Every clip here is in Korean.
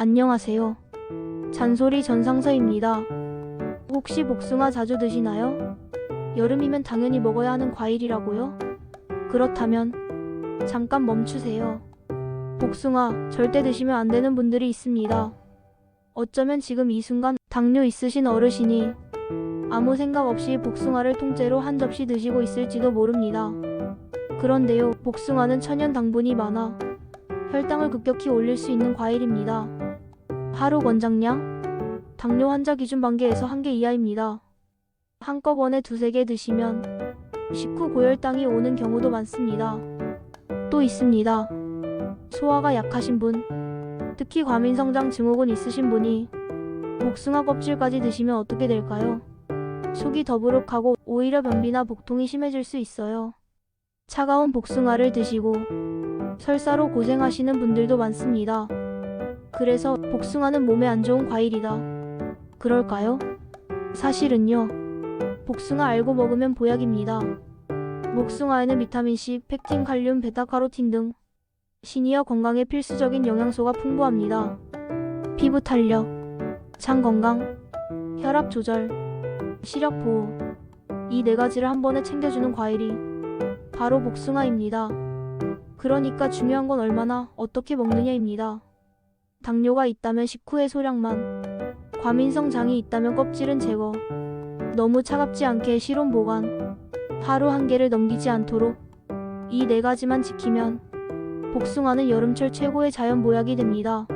안녕하세요. 잔소리 전상서입니다. 혹시 복숭아 자주 드시나요? 여름이면 당연히 먹어야 하는 과일이라고요? 그렇다면 잠깐 멈추세요. 복숭아 절대 드시면 안 되는 분들이 있습니다. 어쩌면 지금 이 순간 당뇨 있으신 어르신이 아무 생각 없이 복숭아를 통째로 한 접시 드시고 있을지도 모릅니다. 그런데요, 복숭아는 천연 당분이 많아 혈당을 급격히 올릴 수 있는 과일입니다. 하루 권장량? 당뇨 환자 기준 단계에서 한 개 이하입니다. 한꺼번에 두세 개 드시면 식후 고혈당이 오는 경우도 많습니다. 또 있습니다. 소화가 약하신 분, 특히 과민성장 증후군 있으신 분이 복숭아 껍질까지 드시면 어떻게 될까요? 속이 더부룩하고 오히려 변비나 복통이 심해질 수 있어요. 차가운 복숭아를 드시고 설사로 고생하시는 분들도 많습니다. 그래서 복숭아는 몸에 안 좋은 과일이다. 그럴까요? 사실은요. 복숭아 알고 먹으면 보약입니다. 복숭아에는 비타민C, 펙틴, 칼륨, 베타카로틴 등 시니어 건강에 필수적인 영양소가 풍부합니다. 피부 탄력, 장 건강, 혈압 조절, 시력 보호. 이 네 가지를 한 번에 챙겨주는 과일이 바로 복숭아입니다. 그러니까 중요한 건 얼마나 어떻게 먹느냐입니다. 당뇨가 있다면 식후의 소량만, 과민성 장이 있다면 껍질은 제거, 너무 차갑지 않게 실온 보관, 하루 한 개를 넘기지 않도록 이 네 가지만 지키면 복숭아는 여름철 최고의 자연 보약이 됩니다.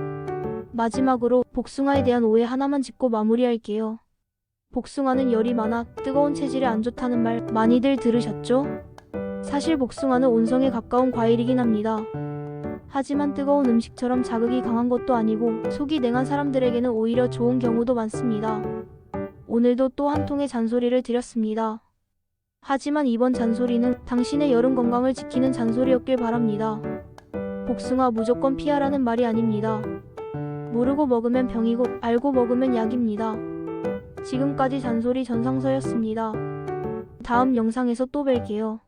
마지막으로 복숭아에 대한 오해 하나만 짚고 마무리할게요. 복숭아는 열이 많아 뜨거운 체질에 안 좋다는 말 많이들 들으셨죠? 사실 복숭아는 온성에 가까운 과일이긴 합니다. 하지만 뜨거운 음식처럼 자극이 강한 것도 아니고 속이 냉한 사람들에게는 오히려 좋은 경우도 많습니다. 오늘도 또 한 통의 잔소리를 드렸습니다. 하지만 이번 잔소리는 당신의 여름 건강을 지키는 잔소리였길 바랍니다. 복숭아 무조건 피하라는 말이 아닙니다. 모르고 먹으면 병이고 알고 먹으면 약입니다. 지금까지 잔소리 전상서였습니다. 다음 영상에서 또 뵐게요.